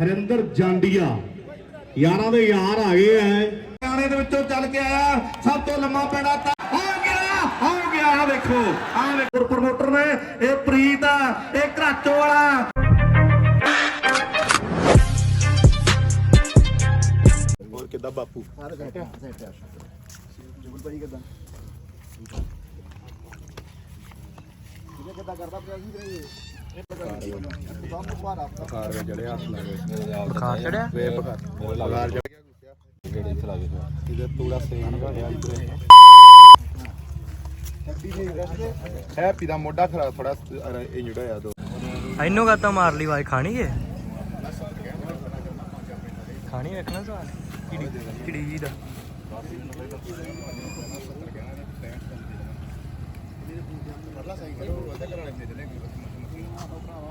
ਹਰਿੰਦਰ ਜਾਂਡੀਆ ਯਾਰਾਂ ਦੇ ਯਾਰ ਆ ਗਏ ਐ। ਗਾਣੇ ਦੇ ਵਿੱਚੋਂ ਚੱਲ ਕੇ ਆਇਆ ਸਭ ਤੋਂ ਲੰਮਾ ਪੈਣਾ ਤਾਂ ਹੋ ਗਿਆ ਹੋ ਗਿਆ ਆ ਵੇਖੋ ਆ ਵੇਖੋ। ਪ੍ਰਮੋਟਰ ਨੇ ਇਹ ਪ੍ਰੀਤ ਆ ਇਹ ਘਰਾਚੋ ਵਾਲਾ। ਹੋਰ ਕਿੱਦਾਂ ਬਾਪੂ? ਕਾਰ ਵਿੱਚ ਜੜੇ ਹੱਥ ਲੱਗੇ ਬੁਖਾਰ ਚੜਿਆ? ਵੇ ਬਕਾਰ ਬਕਾਰ ਚੜ ਗਿਆ ਗੁੱਸਿਆ ਜਿਹੜੇ ਇੱਥੇ ਲੱਗੇ ਇਹਦੇ ਤੂੜਾ ਸੇਕ ਨਹੀਂ ਹੋਇਆ ਇੱਥੇ ਹੈਪੀ ਦਾ ਮੋਢਾ ਖਰਾ ਥੋੜਾ ਇੰਜਰਡ ਹੋਇਆ ਦੋ। ਇਹਨੂੰ ਕਾ ਮਾਰ ਲਈ ਵਾਈ ਖਾਣੀ ਏ? ਖਾਣੀ ਵੇਖਣਾ ਸਵਾਲ ਕਿੜੀ ਕਿੜੀ ਜੀ ਦਾ?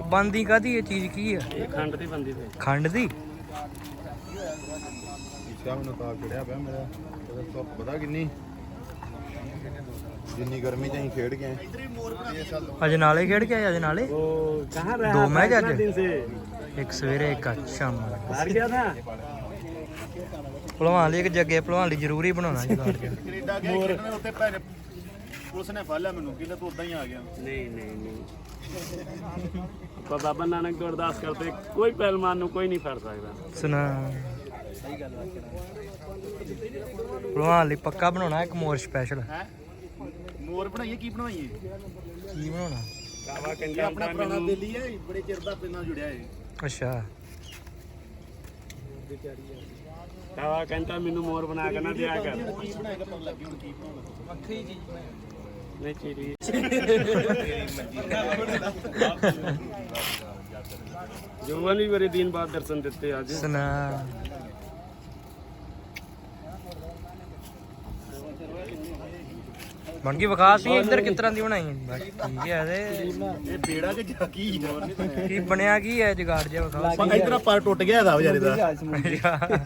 ਬੰਦੀ ਕਾਦੀ ਇਹ ਚੀਜ਼ ਕੀ ਆ ਖੰਡ ਦੀ ਬੰਦੀ ਪਈ ਖੰਡ ਦੀ? ਇਸ਼ਾ ਮੈਨੂੰ ਤਾਂ ਚੜਿਆ ਪਿਆ ਮੇਰਾ। ਇਹਦਾ ਧੁੱਪ ਪਤਾ ਕਿੰਨੀ? ਜਿੰਨੀ ਗਰਮੀ ਚ ਅਸੀਂ ਖੇਡ ਕੇ ਅੱਜ ਨਾਲੇ ਖੇਡ ਕੇ ਆਏ ਅੱਜ ਨਾਲੇ? ਦੋ ਮੈਚ ਅੱਜ? ਇੱਕ ਸਵੇਰੇ ਇੱਕ ਸ਼ਾਮ ਨੂੰ। ਹਾਰ ਗਿਆ ਨਾ ਭਲਵਾਨ ਲਈ ਇੱਕ ਜੱਗੇ ਭਲਵਾਨ ਲਈ ਜ਼ਰੂਰੀ ਬਣਾਉਣਾ ਜੀ ਕਾਰਡ ਕੈਨੇਡਾ ਗਏ ਉੱਤੇ ਭੈਣ ਪੁਲਿਸ ਨੇ ਫੜ ਲਿਆ ਮੈਨੂੰ ਕਿਤੇ ਤੂੰ ਉਦਾਂ ਹੀ ਆ ਗਿਆ। ਨਹੀਂ ਨਹੀਂ ਨਹੀਂ। ਆਪਾਂ ਬਾਬਾ ਨਾਨਕ ਤੋਂ ਅਰਦਾਸ ਕਰਦੇ ਕੋਈ ਪਹਿਲਵਾਨ ਨੂੰ ਕੋਈ ਨਹੀਂ ਫੜ ਸਕਦਾ। ਸੁਣਾ। ਭਲਵਾਨ ਲਈ ਪੱਕਾ ਬਣਾਉਣਾ ਇੱਕ ਮੋਰ ਸਪੈਸ਼ਲ ਹੈ? ਮੋਰ ਬਣਾਈਏ ਕੀ ਬਣਾਈਏ? ਕੀ ਬਣਾਉਣਾ? ਕਾਵਾ ਇਹ ਕੰਡਾ ਆਪਣਾ ਪੁਰਾਣਾ ਦਿੱਲੀ ਹੈ ਬੜੇ ਚਿਰ ਦਾ ਆਪਣੇ ਜੁੜਿਆ ਹੈ ਅੱਛਾ। ਕਾਵਾ ਕੰਡਾ ਮੈਨੂੰ ਮੋਰ ਬਣਾ ਕੇ ਨਾ ਦਿਆ ਕਰ। ਵੱਖਰੀ ਚੀਜ਼ ਬਣਾਏਗਾ ਨਹੀਂ ਚੀਰੀ ਜੋਵਨ ਵੀ ਬੜੇ ਦਿਨ ਬਾਅਦ ਦਰਸ਼ਨ ਦਿੱਤੇ ਅੱਜ। ਸੁਣਾ। ਬਣ ਗਈ ਵਿਕਾਸ ਸੀ ਇੱਧਰ ਕਿਸ ਤਰ੍ਹਾਂ ਦੀ ਬਣਾਈ? ਹੈ ਬਸ ਠੀਕ ਹੈ ਤੇ। ਇਹ ਬੇੜਾ ਕਿ ਜਾ ਕੀ ਕੀ ਬਣਿਆ ਕੀ ਹੈ ਜਗਾੜ ਜਿਹਾ ਵਿਕਾਸ ਪੰਗਾ ਇਤਨਾ ਪਰ ਟੁੱਟ ਗਿਆ ਇਹਦਾ ਵਿਚਾਰੇ ਦਾ।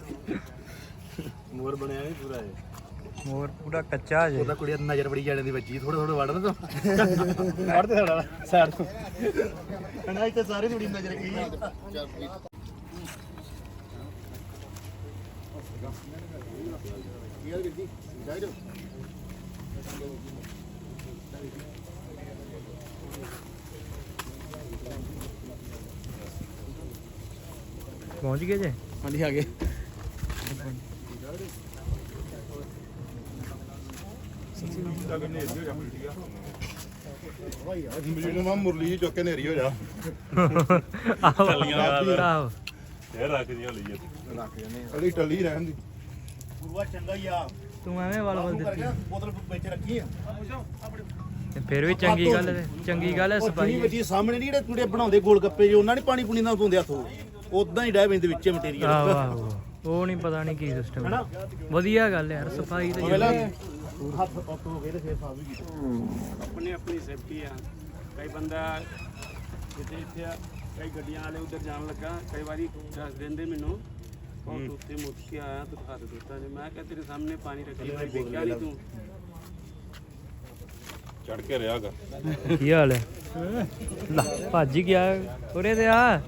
ਮੋਰ ਬਣਿਆ ਨਹੀਂ ਪੂਰਾ ਇਹ। ਮੋਰ ਪੂਰਾ ਕੱਚਾ ਜੇ। ਉਹਦਾ ਕੁੜੀ ਨਜ਼ਰ ਬੜੀ ਜਾਣੇ ਦੀ ਵੱਜੀ ਥੋੜਾ ਥੋੜਾ ਵੜਨ ਤੋਂ ਵੜਦੇ ਸਾਡਾ ਸਾਈਡ ਤੋਂ। ਕਹਿੰਦਾ ਇੱਥੇ ਸਾਰੇ ਥੋੜੀ ਨਜ਼ਰ ਗਈ ਵੀਰ ਜੀ ਜਾਈ ਪਹੁੰਚ ਗਏ ਜੇ? ਹਾਂਜੀ ਆ ਗਏ। ਮੈਨੂੰ ਮਾ ਮੁਰਲੀ ਜੀ ਚੁੱਕ ਕੇ ਨੇਰੀ ਹੋ ਜਾ। ਆਹੋ। ਆਹੋ। ਅਲੀ ਟੱਲੀ ਰਹਿਣ ਦੀ। ਗੁਰੂਆ ਚੰਗਾ ਹੀ ਆ। ਤੂੰ ਐਵੇਂ ਵਾਲ ਵਾਲ ਦਿੱਤੀ। ਬੋਤਲ ਵਿੱਚ ਰੱਖੀ ਆ। ਤੇ ਫਿਰ ਵੀ ਚੰਗੀ ਗੱਲ ਹੈ। ਚੰਗੀ ਗੱਲ ਹੈ ਜਿਹੜੀ ਵੱਜੀ ਸਾਹਮਣੇ ਨਹੀਂ ਜਿਹੜੇ ਕੁੜੇ ਬਣਾਉਂਦੇ ਗੋਲ ਗੱਪੇ ਜੇ ਉਹਨਾਂ ਨੇ ਪਾਣੀ ਪੂਣੀ ਨਾਲ ਧੋਂਦੇ ਹੱਥੋਂ ਉਦਾਂ ਹੀ ਡੈ ਪੈਂਦੇ ਵਿੱਚ ਆਹੋ ਮਟੀਰੀਅਲ ਆਹੋ ਉਹ ਨਹੀਂ ਪਤਾ ਨਹੀਂ ਕੀ ਸਿਸਟਮ ਵਧੀਆ ਗੱਲ ਹੈ ਯਾਰ ਸਫ਼ਾਈ ਤੇ ਹੱਥ ਪੱਤ ਹੋ ਗਏ ਤੇ ਫੇਰ ਸਾਫ਼ ਵੀ ਕੀਤਾ। ਆਪਣੀ ਆਪਣੀ ਸੇਫਟੀ ਆ। ਕਈ ਬੰਦਾ ਕਿਤੇ ਇੱਥੇ ਆ ਕਈ ਗੱਡੀਆਂ ਵਾਲੇ ਉਧਰ ਜਾਣ ਲੱਗਾ ਕਈ ਵਾਰੀ ਦੱਸ ਦਿੰਦੇ ਮੈਨੂੰ ਉਹ ਤੂੰ ਉੱਤੇ ਮੁੱਕ ਕੇ ਆਇਆ ਤੂੰ ਖਾ ਦਿੱਤਾ ਜੇ। ਮੈਂ ਕਿਹਾ ਤੇਰੇ ਸਾਹਮਣੇ ਪਾਣੀ ਰੱਖੀ ਮੈਂ ਦੇਖਿਆ ਨਹੀਂ ਤੂੰ। ਕੀ ਹਾਲ ਹੈ? ਲਾ ਭੱਜ ਗਿਆ ਉਰੇ ਤੇ ਆ।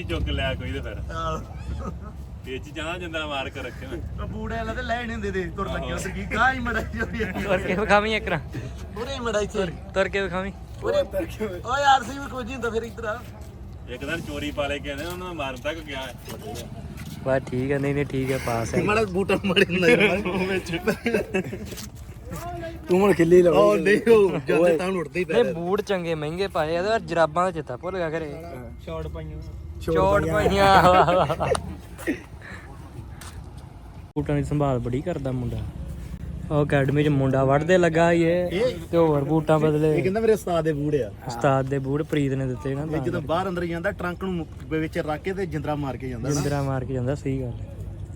ਚੁੱਕ ਲਿਆ ਕੋਈ ਤੇ ਫਿਰ? ਵਿੱਚ ਜਾਣਾ ਜਾਂਦਾ ਮਾਰ ਕੇ ਰੱਖੇ ਮੈਂ ਬੂੜੇ ਵਾਲਾ ਤੇ ਲੈ ਨਹੀਂ ਹੁੰਦੇ ਦੇ ਤੁਰ ਲੱਗੇ ਉਧਰ ਕੀ ਕਾਹ ਹੀ ਮੜਾ ਜੋਰੀ ਤੁਰ ਕੇ ਵਿਖਾਵੀਂ ਇੱਕ ਰਾਂ। ਉਰੇ ਹੀ ਮੜਾ ਇੱਥੇ। ਤੁਰ ਕੇ ਵਿਖਾਵੀਂ। ਉਰੇ ਓ ਯਾਰ ਸੀ ਵੀ ਕੁਝ ਨਹੀਂ ਹੁੰਦਾ ਫਿਰ ਇੱਧਰ ਆ। ਇੱਕ ਦਿਨ ਚੋਰੀ ਪਾਲੇ ਗਏ ਨੇ ਉਹਨਾਂ ਨੂੰ ਮਾਰਨ ਤੱਕ ਗਿਆ ਬਸ ਠੀਕ ਹੈ ਨਹੀਂ ਨਹੀਂ ਠੀਕ ਹੈ ਪਾਸ ਹੈ ਮੜਾ ਬੂਟਾ ਮੜੇ ਨਜ਼ਰ ਵਿੱਚ। ਤੂੰ ਮੜ ਖਿੱਲੀ ਲਾ ਉਹ ਨਹੀਂ ਉਹ ਜਾਂਦੇ ਤਾਂ ਉੜਦੇ ਹੀ ਨਹੀਂ ਬੂਟ ਚੰਗੇ ਮਹਿੰਗੇ ਪਾਏ ਇਹਦੇ ਜਰਾਬਾਂ ਦਾ ਚਿੱਤਾ ਭੁੱਲ ਗਿਆ ਘਰੇ। ਸ਼ਾਰਟ ਪਾਈਆਂ। ਸ਼ਾਰਟ ਪਾਈਆਂ। ਬੂਟਾਂ ਦੀ ਸੰਭਾਲ ਬੜੀ ਕਰਦਾ ਮੁੰਡਾ। ਉਹ ਅਕੈਡਮੀ 'ਚ ਮੁੰਡਾ ਵੜਦੇ ਲੱਗਾ ਹੀ ਇਹ ਤੇ ਹੋਰ ਬੂਟਾਂ ਇਹ ਬਦਲੇ। ਕਹਿੰਦਾ ਮੇਰੇ ਉਸਤਾਦ ਦੇ ਬੂੜ ਆ। ਉਸਤਾਦ ਦੇ ਬੂਟ ਪ੍ਰੀਤ ਨੇ ਦਿੱਤੇ ਨਾ ਇਹ ਜਦੋਂ ਬਾਹਰ ਅੰਦਰ ਜਾਂਦਾ ਟਰੰਕ ਨੂੰ ਮੁੱਕ- ਵਿੱਚ ਰੱਖ ਕੇ ਤੇ ਜਿੰਦਰਾ ਮਾਰ ਕੇ ਜਾਂਦਾ ਨਾ। ਜਿੰਦਰਾ ਮਾਰ ਕੇ ਜਾਂਦਾ ਸਹੀ ਗੱਲ।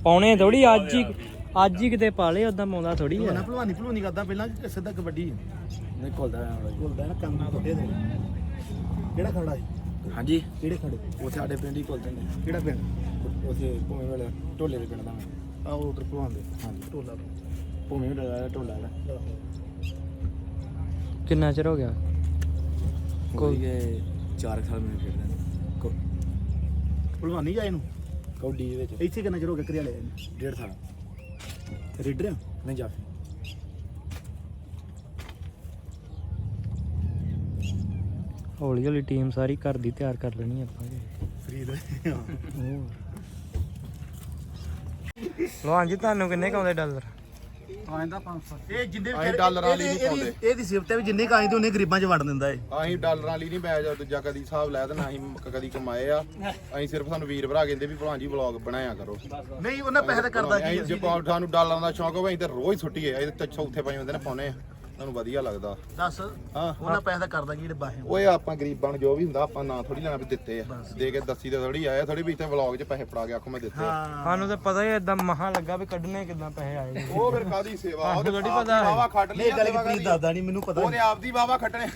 ਪਾਉਣੇ ਥੋੜੀ ਅੱਜ ਹੀ ਅੱਜ ਹੀ ਕਿਤੇ ਪਾ ਲਏ ਉਦਾਂ ਪਾਉਂਦਾ ਥੋੜੀ ਨਾ ਹੈ। ਭਲਵਾਨੀ ਭਲਵਾਨੀ ਕਰਦਾ ਪਹਿਲਾਂ ਕਿ ਸਿੱਧਾ ਕਬੱਡੀ ਨਹੀਂ ਖੋਲਦਾ ਖੋਲਦਾ ਨਾ ਕੰਮ ਨੂੰ ਟੁੱਟੇ ਦੇ ਕਿਹੜਾ ਖੜਾ ਹੈ? ਹਾਂਜੀ। ਕਿਹੜੇ ਖੜੇ? ਉਹ ਸਾਡੇ ਪਿੰਡ ਹੀ ਕੋਲਦੇ ਨੇ। ਕਿਹੜਾ ਪਿੰਡ? ਉਥੇ ਭੂਮੀ ਵਾਲੇ ਢੋਲੇ ਦੇ ਪਿੰਡ ਦਾ। ਆ ਉਹ ਉਧਰ ਭਲਵਾਨ ਦੇ ਹਾਂਜੀ ਟੋਲਾ ਭੂਮੀ ਵਾਲਾ ਢੋਲਾ ਵਾਲਾ ਕਿੰਨਾ ਚਿਰ ਹੋ ਗਿਆ? ਕੋਈ ਗਏ 4 ਸਾਲ ਮੈਂ ਖੇਡਦਾ ਕੋ ਭਲਵਾਨੀ ਜਾ ਇਹਨੂੰ? ਕੌਡੀ ਦੇ ਵਿੱਚ। ਇੱਥੇ ਕਿੰਨਾ ਚਿਰ ਹੋ ਗਿਆ ਕਰਿਆਲੇ ਨੂੰ? ਡੇਢ ਸਾਲ। ਰੇਡਰ? ਨਹੀਂ ਜਾਫੀ। ਹੌਲੀ ਹੌਲੀ ਟੀਮ ਸਾਰੀ ਘਰ ਦੀ ਤਿਆਰ ਕਰ ਲੈਣੀ ਆਪਾਂ। ਜੀ ਫਰੀਦ ਲੋ ਹਾਂਜੀ ਤੁਹਾਨੂੰ ਕਿੰਨੇ ਕਾਉਂਦੇ ਡਾਲਰ? ਇਹ ਜਿੰਨੇ ਅਸੀਂ ਡਾਲਰਾਂ ਵਾਲੀ ਨਹੀਂ ਇਹਦੀ- ਇਹਦੀ- ਸਿਫਤ ਹੈ ਵੀ ਜਿੰਨੇ ਤੇ ਉਹਨੇ ਗਰੀਬਾਂ 'ਚ ਵੰਡ ਦਿੰਦਾ ਏ। ਅਸੀਂ ਡਾਲਰਾਂ ਵਾਲੀ ਨਹੀਂ ਮੈਚ ਦੂਜਾ ਕਦੀ ਹਿਸਾਬ ਲੈ ਤੇ ਨਾ ਅਸੀਂ ਕ- ਕਦੀ ਕਮਾਏ ਆ। ਅਸੀਂ ਸਿਰਫ ਸਾਨੂੰ ਵੀਰ ਭਰਾ ਕਹਿੰਦੇ ਵੀ ਭਲਵਾਨ ਜੀ ਵਲੌਗ ਬਣਾਇਆ ਕਰੋ। ਨਹੀਂ ਉਹਨਾਂ ਪੈਸੇ ਤਾਂ ਕਰਦਾ ਕੀ ਅਸੀਂ ਆ? ਜੇ ਪਾ- ਸਾਨੂੰ ਡਾਲਰਾਂ ਦਾ ਸ਼ੌਂਕ ਹੋਵੇ ਅਸੀਂ ਤੇ ਰੋਜ਼ ਸੁੱਟੀਏ। ਅਸੀਂ ਤੇ ਚੌਥੇ ਪੰਜ ਹੁੰਦੇ ਨੇ ਪਾਉਨੇ ਆ। ਤੁਹਾਨੂੰ ਵਧੀਆ ਲੱਗਦਾ। ਦੱਸ ਹਾਂ। ਉਹਨਾਂ ਪੈਸੇ ਤਾਂ ਕਰਦਾ ਕੀ ਜਿਹੜੇ ਬਾਹੇ ਓਏ ਆਪਾਂ ਗਰੀਬਾਂ ਨੂੰ ਜੋ ਵੀ ਹੁੰਦਾ ਆਪਾਂ ਨਾ ਥੋੜੀ ਲੈਣਾ ਵੀ ਦਿੱਤੇ ਆ। ਦੇ ਕੇ ਦੱਸੀ ਤੇ ਥੋੜੀ ਆਇਆ ਥੋੜੀ ਵੀ ਇੱਥੇ ਵਲੌਗ 'ਚ ਪੈਸੇ ਫੜਾ ਕੇ ਆਖੋ ਮੈਂ ਦਿੱਤੇ ਆ। ਹਾਂ। ਸਾਨੂੰ ਤਾਂ ਪਤਾ ਹੀ ਇਦਾਂ ਮਹਾ ਲੱਗਾ ਵੀ ਕੱਢਣੇ ਕਿੱਦਾਂ ਪੈਸੇ ਆਏ ਉਹ ਫਿਰ ਕਾਦੀ ਸੇਵਾ? ਉਹ ਥੋੜ੍ਹੀ ਪਤਾ ਹੈ। ਵਾਵਾ ਖੱਟ ਲਈ ਗੱਲ ਕੀ ਪ੍ਰੀਤ ਦੱਸਦਾ ਨਹੀਂ ਮੈਨੂੰ ਪਤਾ ਉਹਨੇ ਆਪਦੀ ਵਾਵਾ ਖੱਟਣੇ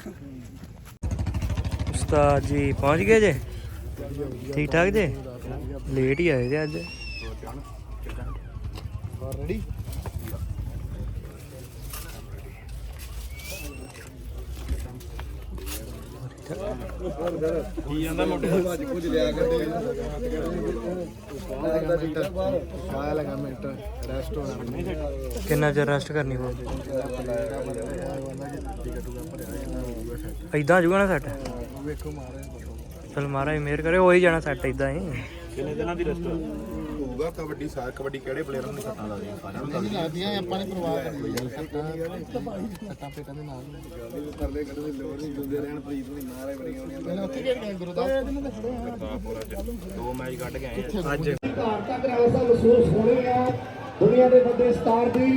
ਉਸਤਾਦ ਜੀ ਪਹੁੰਚ ਗਏ ਜੇ? ਠੀਕ ਠਾਕ ਜੇ? ਲੇਟ ਹੀ ਆਏ ਜੇ ਅੱਜ। ਰੈਡੀ ਸਾਇਆ ਲਗਾ ਮਿੰਟ ਰੈਸਟ ਹੋਣਾ ਕਿੰਨਾ ਚਿਰ ਰੈਸਟ ਕਰਨੀ ਪਊ? ਇਦਾਂ ਜੂਗਾ ਨਾ ਸੈੱਟ ਵੇਖੋ ਮਾਰੇ ਚਲ ਮਹਾਰਾਜ, ਮਿਹਰ ਕਰੇ ਹੋ ਹੀ ਜਾਣਾ ਸੈੱਟ ਇਦਾਂ ਹੀ। ਹੋਊਗਾ ਕਬੱਡੀ ਸਾਰ ਕਬੱਡੀ ਕਿਹੜੇ ਪਲੇਅਰ ਨੂੰ ਸੱਟਾਂ ਲੱਗਦੀਆਂ ਸਾਰਿਆਂ ਨੂੰ ਲੱਗਦੀਆਂ ਲੱਗਦੀਆਂ ਆਪਾਂ ਨੇ ਪਰਵਾਹ ਕਰਨੀ ਸੱਟਾਂ ਪੇਟਾਂ ਦੇ ਨਾਲ। ਕਰਲੇ ਕਦੇ ਲੋੜ ਨਹੀਂ ਜੁੰਦੇ ਰਹਿਣ ਪ੍ਰੀਤ ਨੂੰ ਨਾਰੇ ਬਣੀ ਹੋਣੀ ਪਹਿਲਾਂ ਉੱਥੇ ਖੇਡਣਾ ਗੁਰਦਾਸ ਦੋ। ਮੈਚ ਕੱਢ ਕੇ ਆਏ ਅੱਜ ਘਰ ਤੱਕ ਐਸਾ ਮਹਿਸੂਸ ਹੋ ਰਹੀ ਆ। ਦੁਨੀਆ ਦੇ ਵੱਡੇ ਸਟਾਰ ਦੀ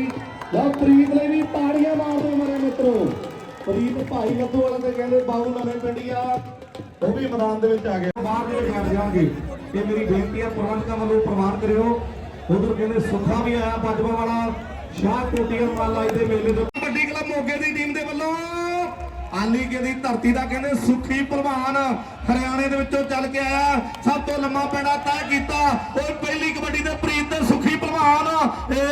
ਲਓ ਪ੍ਰੀਤ ਲਈ ਵੀ ਤਾੜੀਆਂ ਮਾਰ ਦਿਓ ਮੇਰੇ ਮਿੱਤਰੋ। ਪ੍ਰੀਤ ਭਾਈ ਲੱਦੂ ਵਾਲੇ ਦੇ ਕਹਿੰਦੇ ਬਾਬੂ ਨਵੇਂ ਪਿੰਡੀਆ ਉਹ ਵੀ ਮੈਦਾਨ ਦੇ ਵਿੱਚ ਆ ਗਿਆ ਬਾਹਰ ਦੇ ਵਿੱਚ ਆ ਜਾਣਗੇ। ਇਹ ਮੇਰੀ ਬੇਨਤੀ ਹੈ ਪ੍ਰਬੰਧਕਾਂ ਵੱਲੋਂ ਪ੍ਰਵਾਨ ਕਰਿਓ। ਉਧਰ ਕਹਿੰਦੇ ਸੁੱਖਾ ਵੀ ਆਇਆ ਬਾਜਵਾ ਵਾਲਾ, ਸ਼ਾਹ ਕੋਟੀਆਂ ਵਾਲਾ ਇਹਦੇ ਮੇਲੇ ਤੋਂ ਵੱਡੀ ਕਲੱਬ ਮੋਗੇ ਦੀ ਟੀਮ ਦੇ ਵੱਲੋਂ ਆਲੀਕੇ ਦੀ ਧਰਤੀ ਦਾ ਕਹਿੰਦੇ ਸੁਖੀ ਭਲਵਾਨ ਹਰਿਆਣੇ ਦੇ ਵਿੱਚੋਂ ਚੱਲ ਕੇ ਆਇਆ। ਸਭ ਤੋਂ ਲੰਮਾ ਪੈੜਾ ਤੈਅ ਕੀਤਾ। ਉਹ ਪਹਿਲੀ ਕਬੱਡੀ ਦੇ ਪ੍ਰੀਤ ਦੇ ਸੁਖੀ ਭਲਵਾਨ ਏ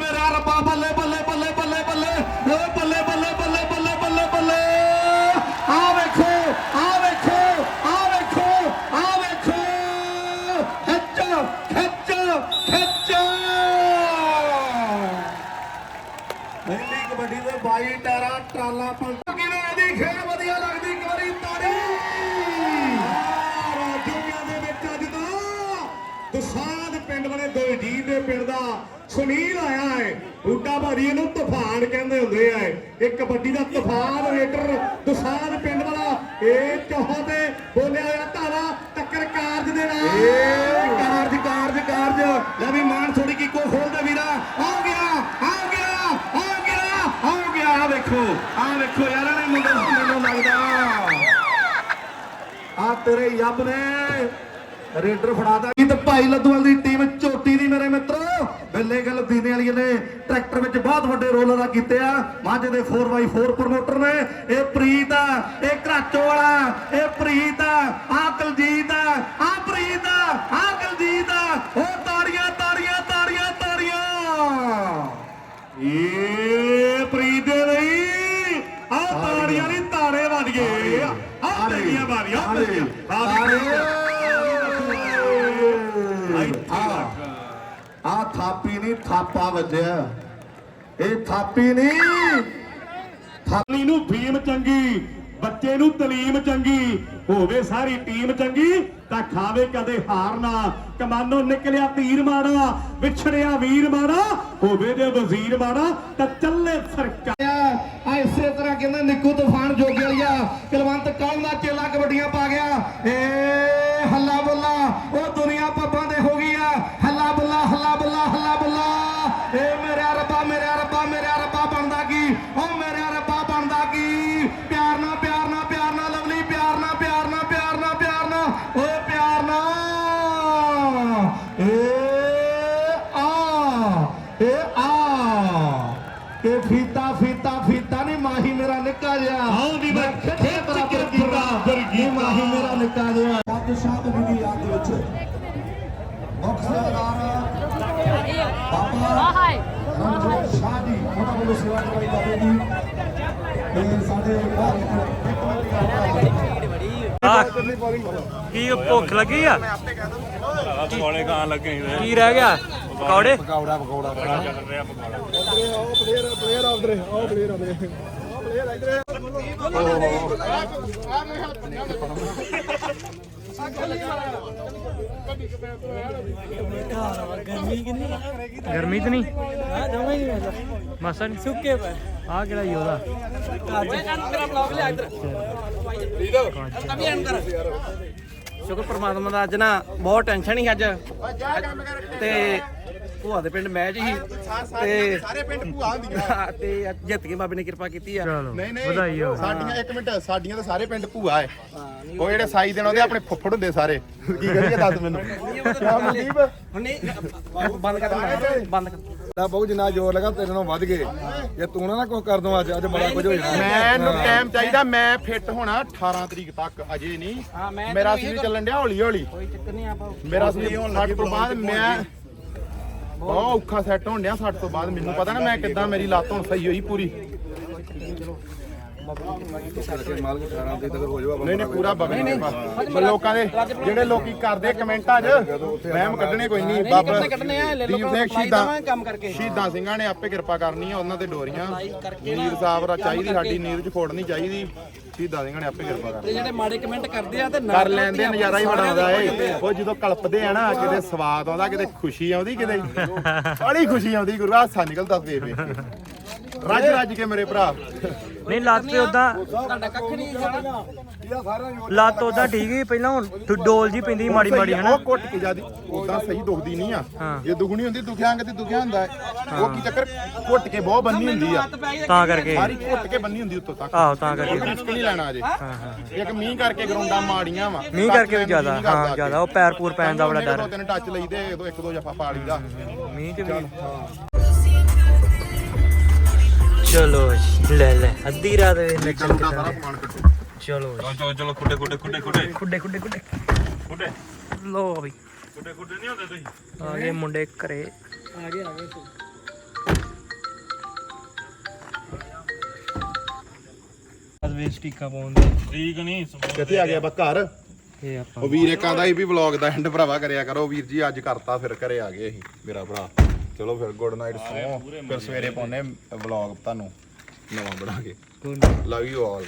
ਮੇਰਾ ਰੱਬਾ ਬੱਲੇ ਬੱਲੇ ਬੱਲੇ ਬੱਲੇ ਬੱਲੇ। ਏ ਬੱਲੇ ਬੱਲੇ ਬੱਲੇ ਬੱਲੇ ਬੱਲੇ ਆ ਵੇਖੋ ਆ ਵੇਖੋ ਆ ਵੇਖੋ ਆ ਵੇਖੋ ਖਿੱਚ ਖਿੱਚ ਖਿੱਚ ਪਹਿਲੀ ਕਬੱਡੀ ਦੇ 22 ਟਾਰਾ ਟਰਾਲਾ ਪੰਟ ਕਿਵੇਂ ਇਹਦੀ ਖੇਡ ਵਧੀਆ ਲੱਗਦੀ? ਇੱਕ ਵਾਰੀ ਤਾੜੀ ਰਾਜੋਗਿਆਂ ਦੇ ਵਿੱਚ ਅੱਜ ਦਾ ਦਸਾਦ ਪਿੰਡ ਵਾਲੇ ਦਲਜੀਤ ਦੇ ਪਿੰਡ ਦਾ ਸੁਨੀਲ ਆਇਆ ਹੈ। ਬੂਟਾ ਭਾਰੀ ਇਹਨੂੰ ਤੂਫਾਨ ਕਹਿੰਦੇ ਹੁੰਦੇ ਆ ਇਹ। ਕਬੱਡੀ ਦਾ ਤੂਫਾਨ ਰੇਡਰ ਦਸਾਦ ਪਿੰਡ ਵਾਲਾ। ਇਹ ਚੌਹਾਂ ਤੇ ਬੋਲਿਆ ਹੋਇਆ ਧਾਰਾ ਟੱਕਰ ਕਾਰਜ ਦੇ ਨਾਲ। ਕਾਰਜ ਕਾਰਜ। ਕਾਰਜ ਲੈ ਵੀ ਮਾਨ ਥੋੜੀ ਕੀਕੋ ਖੋਲਦਾ ਵੀਰਾ। ਆ ਗਿਆ ਆ ਗਿਆ ਆ ਗਿਆ ਆ ਗਿਆ। ਆ ਵੇਖੋ ਆ ਵੇਖੋ, ਯਾਰ ਇਹਨੇ ਮੁੰਡੇ ਮੈਨੂੰ ਲੱਗਦਾ। ਆ ਤੇਰੇ ਯੱਬ ਨੇ। ਰੇਡਰ ਫੜਾਦਾ ਤੇ। ਭਾਈ ਲੱਦੂਵਾਲ ਦੀ ਟੀਮ ਝੋਟੀ ਦੀ ਮੇਰੇ ਮਿੱਤਰੋ। ਬੱਲੇ ਗੱਲ ਦੀਨੇ ਵਾਲੀ ਨੇ ਟਰੈਕਟਰ ਵਿੱਚ ਬਹੁਤ ਵੱਡੇ ਰੋਲ ਅਦਾ ਕੀਤੇ ਆ। ਮਾਝੇ ਦੇ 4x4 ਪ੍ਰਮੋਟਰ ਨੇ। ਇਹ ਪ੍ਰੀਤ ਆ ਇਹ ਘਰਾਚੋ ਵਾਲਾ ਇਹ ਪ੍ਰੀਤ ਆ ਆ ਕੁਲਜੀਤ ਆ ਆ ਪ੍ਰੀਤ ਆ ਆ ਕੁਲਜੀਤ ਆ। ਉਹ ਤਾੜੀਆਂ ਤਾੜੀਆਂ ਤਾੜੀਆਂ ਤਾੜੀਆਂ। ਇਹ ਪ੍ਰੀਤ ਦੇ ਲਈ ਆ ਤਾੜੀਆਂ ਨਹੀਂ ਤਾੜੇ ਵੱਜ ਗਏ। ਆ ਤੇਰੀਆਂ ਬਾਰੀਆਂ ਆ ਤੇਰੀਆਂ। ਆ ਆ ਥਾਪੀ ਨਹੀਂ, ਥਾਪਾ ਵੱਜਿਆ। ਇਹ ਥਾਪੀ ਨਹੀਂ। ਥਾਪੀ ਨੂੰ ਫੀਮ ਚੰਗੀ, ਬੱਚੇ ਨੂੰ ਤਲੀਮ ਚੰਗੀ, ਹੋਵੇ ਸਾਰੀ ਟੀਮ ਚੰਗੀ, ਤਾਂ ਖਾਵੇ ਕਦੇ ਹਾਰ ਨਾ। ਕਮਾਨੋ ਨਿਕਲਿਆ ਤੀਰ ਮਾੜਾ, ਵਿਛੜਿਆ ਵੀਰ ਮਾੜਾ, ਹੋਵੇ ਜੇ ਵਜ਼ੀਰ ਮਾੜਾ, ਤਾਂ ਚੱਲੇ ਸਰਕਾਰ। ਆ ਇਸੇ ਤਰ੍ਹਾਂ ਕਹਿੰਦਾ ਨਿੱਕੂ ਤੂਫਾਨ ਜੋਗੇ ਵਾਲੀਆ, ਕਲਵੰਤ ਕੌਣ ਦਾ ਚੇਲਾ ਕਬੱਡੀਆਂ ਪਾ ਗਿਆ। ਏ ਕੀ ਭੁੱਖ ਲੱਗੀ ਆ? ਪਕੌੜੇ ਖਾਣ ਲੱਗੇ ਸੀ ਕੀ ਰਹਿ ਗਿਆ? ਪਕੌੜੇ? ਪਕੌੜਾ ਪਕੌੜਾ ਚੱਲ ਰਿਹਾ ਗਰਮੀ ਤਾਂ ਨਹੀਂ? ਹਾਂ ਜਮਾ ਸੁੱਕੇ ਪਏ। ਆ ਕਿਹੜਾ ਯੋਦਾ ਅੱਜ ਤੇਰਾ ਬਲੌਗ ਲਿਆ ਇੱਧਰ ਸ਼ੁਕਰ ਪ੍ਰਮਾਤਮਾ ਦਾ ਅੱਜ ਨਾ ਬਹੁਤ ਟੈਨਸ਼ਨ ਹੀ ਅੱਜ ਤੇ ਭੂਆ ਦੇ ਪਿੰਡ ਮੈਚ ਹੀ ਤੇ ਸਾਰੇ ਪਿੰਡ ਭੂਆ ਹੁੰਦੀਆਂ ਤੇ ਜਿੱਤ ਕੇ ਬਾਬੇ ਨੇ ਕਿਰਪਾ ਕੀਤੀ ਆ ਚਲੋ ਨਹੀਂ ਨਹੀਂ ਵਧਾਈ ਹੋ ਸਾਡੀਆਂ ਇੱਕ ਮਿੰਟ ਸਾਡੀਆਂ ਤਾਂ ਸਾਰੇ ਪਿੰਡ ਭੂਆ ਐ ਉਹ ਜਿਹੜੇ ਸਾਈ ਦੇਣ ਉਹਦੇ ਆਪਣੇ ਫੁੱਫੜ ਹੁੰਦੇ ਸਾਰੇ ਕੀ ਕਰੀਏ ਦੱਸ ਮੈਨੂੰ ਕਿਆ ਮਨਦੀਪ ਹੁਣ ਨਹੀਂ ਬੰਦ ਕਰ ਬੰਦ ਕਰ ਦਾ ਬਹੁਤ ਜਿੰਨਾ ਜ਼ੋਰ ਲਗਾ ਤੇਰੇ ਨਾਲ ਵੱਧ ਗਏ। ਜੇ ਤੂੰ ਨਾ ਕੁਝ ਕਰ ਦਵਾਂ ਅੱਜ ਅੱਜ ਬੜਾ ਕੁਝ ਹੋ ਜਾਣਾ। ਮੈਨੂੰ ਟਾਈਮ ਚਾਹੀਦਾ ਮੈਂ ਫਿੱਟ ਹੋਣਾ 18 ਤਰੀਕ ਤੱਕ ਅਜੇ ਨਹੀਂ। ਮੇਰਾ ਸਰੀਰ ਚੱਲਣ ਡਿਆ ਹੌਲੀ ਹੌਲੀ। ਕੋਈ ਚੱਕਰ ਨਹੀਂ ਆਪਾਂ ਮੇਰਾ ਸਰੀਰ ਹੋਣ ਲੱਗ ਤੋਂ ਬਾਅਦ ਮੈਂ ਬਹੁਤ ਔਖਾ ਸੈੱਟ ਹੋਣ ਡਿਆ 60 ਤੋਂ ਬਾਅਦ ਮੈਨੂੰ ਪਤਾ ਨਾ ਮੈਂ ਕਿੱਦਾਂ ਮੇਰੀ ਲੱਤ ਹੁਣ ਸਹੀ ਹੋਈ ਪੂਰੀ। ਮਾਲਕ 18 ਦੇ ਤੱਕ ਹੋ ਜਾਊਗਾ ਨਹੀਂ ਨਹੀਂ ਪੂਰਾ ਬਗਨ ਨਹੀਂ। ਲੋਕਾਂ ਦੇ ਜਿਹੜੇ ਲੋਕੀ ਕਰਦੇ ਕਮੈਂਟਾਂ 'ਚ ਵਹਿਮ ਕੱਢਣੇ ਕੋਈ ਨਹੀਂ। ਬਾਬਾ ਕੱਢਣੇ ਆ, ਲੈ ਲਾਈ ਸ਼ਹੀਦਾਂ ਦੇਵਾਂਗੇ ਕੰਮ ਕਰਕੇ। ਸ਼ਹੀਦਾਂ ਸਿੰਘਾਂ ਨੇ ਆਪੇ ਕਿਰਪਾ ਕਰਨੀ ਆ ਉਹਨਾਂ ਤੇ ਡੋਰੀਆਂ। ਨੀਰ ਸਾਹਿਬ ਰਾ ਚਾਹੀਦੀ ਸਾਡੀ ਨੀਰ 'ਚ ਫੋੜਨੀ ਚਾਹੀਦੀ। ਸ਼ਹੀਦਾਂ ਸਿੰਘਾਂ ਨੇ ਆਪੇ ਕਿਰਪਾ ਕਰਨੀ। ਜਿਹੜੇ ਮਾੜੇ ਕਮੈਂਟ ਕਰਦੇ ਆ ਤੇ ਕਰ ਲੈਂਦੇ ਨਜ਼ਾਰਾ ਹੀ ਬੜਾ ਆਉਂਦਾ ਏ। ਉਹ ਜਦੋਂ ਕਲਪਦੇ ਆ ਨਾ ਕਿਤੇ ਸਵਾਦ ਆਉਂਦਾ ਕਿਤੇ ਖੁਸ਼ੀ ਆਉਂਦੀ ਕਿਤੇ ਬੜੀ ਖੁਸ਼ੀ ਆਉਂਦੀ। ਗੁਰੂ ਹਾਸਾ ਨਿਕਲਦਾ ਵੇਖ ਵੇਖ ਰੱਜ ਰੱਜ ਕੇ ਮੇਰੇ ਭਰਾ। ਨਹੀਂ ਲੱਤ ਤੇ ਉਦਾਂ ਤੁਹਾਡਾ ਕੱਖ ਨਹੀਂ ਜਾਣਾ ਲੱਤ ਉਦਾਂ ਠੀਕ ਹੀ ਪਹਿਲਾਂ ਹੁਣ ਡੋ- ਡੋਲ ਜੀ ਪੈਂਦੀ ਮਾੜੀ ਮਾੜੀ ਹਨਾ? ਉਹ ਕੁੱਟ ਕੇ ਜਾਂਦੀ ਉਦਾਂ ਸਹੀ ਦੁਖਦੀ ਨਹੀਂ ਆ। ਜੇ ਦੁਗਣੀ ਹੁੰਦੀ ਦੁਖਿਆ ਅੰਗ ਤੇ ਦੁਖਿਆ ਹੁੰਦਾ ਹੈ। ਉਹ ਕੀ ਚੱਕਰ? ਕੁੱਟ ਕੇ ਬਹੁਤ ਬੰਨੀ ਹੁੰਦੀ ਆ। ਤਾਂ ਕਰਕੇ। ਸਾਰੀ ਕੁੱਟ ਕੇ ਬੰਨੀ ਹੁੰਦੀ ਉੱਤੋਂ ਤੱਕ। ਆਹੋ ਤਾਂ ਕਰਕੇ। ਰਿਸਕ ਨਹੀਂ ਲੈਣਾ ਅਜੇ। ਇੱਕ ਮੀਂਹ ਕਰਕੇ ਗਰਾਉਂਡਾਂ ਮਾੜੀਆਂ ਵਾ। ਮੀਂਹ ਕਰਕੇ ਵੀ ਜ਼ਿਆਦਾ ਹਾਂ ਜ਼ਿਆਦਾ। ਉਹ ਪੈਰ ਪੂਰ ਪੈਣ ਦਾ ਬੜਾ ਡਰ। ਦੋ ਤਿੰਨ ਟੱਚ ਲਈਦੇ ਦੋ ਇੱਕ ਦੋ ਜਫਾ ਪਾ ਲਈਦਾ। ਮੀਂਹ ਚ ਵੀ। ਚਲੋ ਜੀ, ਲੈ ਲੈ ਅੱਧੀ ਰਾਤ ਵੇਲੇ ਚੱਲ ਸਾਰਾ ਕੇ ਸਮਾਨ ਕੱਟੋ ਚਲੋ ਜੀ। ਚਲੋ ਚਲੋ ਖੁੱਡੇ ਖੁੱਡੇ ਖੁੱਡੇ ਖੁੱਡੇ। ਖੁੱਡੇ ਖੁੱਡੇ ਖੁੱਡੇ। ਖੁੱਡੇ। ਲੋ ਵੀ ਖੁੱਡੇ ਖੁੱਡੇ ਨਹੀਂ ਹੁੰਦੇ ਤੁਸੀਂ? ਆ ਗਏ ਮੁੰਡੇ ਘਰੇ। ਆ ਗਏ ਆ ਗਏ ਅੱਜ ਵੇ ਸਟੀਕਾਂ ਪਾਉਂਦੇ ਠੀਕ ਨਹੀਂ ਸਮੋਸੇ ਕਿੱਥੇ ਆ ਗਿਆ ਬਾ ਘਰ? ਇਹ ਆਪਾਂ ਉਹ ਵੀਰ ਇੱਕ ਆਂਦਾ ਸੀ ਵੀ ਵਲੌਗ ਦਾ ਐਂਡ ਭਰਾਵਾ ਕਰਿਆ ਕਰੋ। ਵੀਰ ਜੀ ਅੱਜ ਕਰਤਾ ਫਿਰ ਘਰੇ ਆ ਗਏ ਅਸੀਂ ਮੇਰਾ ਭਰਾ। ਚਲੋ ਫਿਰ ਗੁੱਡ ਨਾਈਟ ਸੋ ਫਿਰ ਸਵੇਰੇ ਪਾਉਨੇ ਵਲੌਗ ਤੁਹਾਨੂੰ ਨਵਾਂ ਬਣਾ ਕੇ। Love you all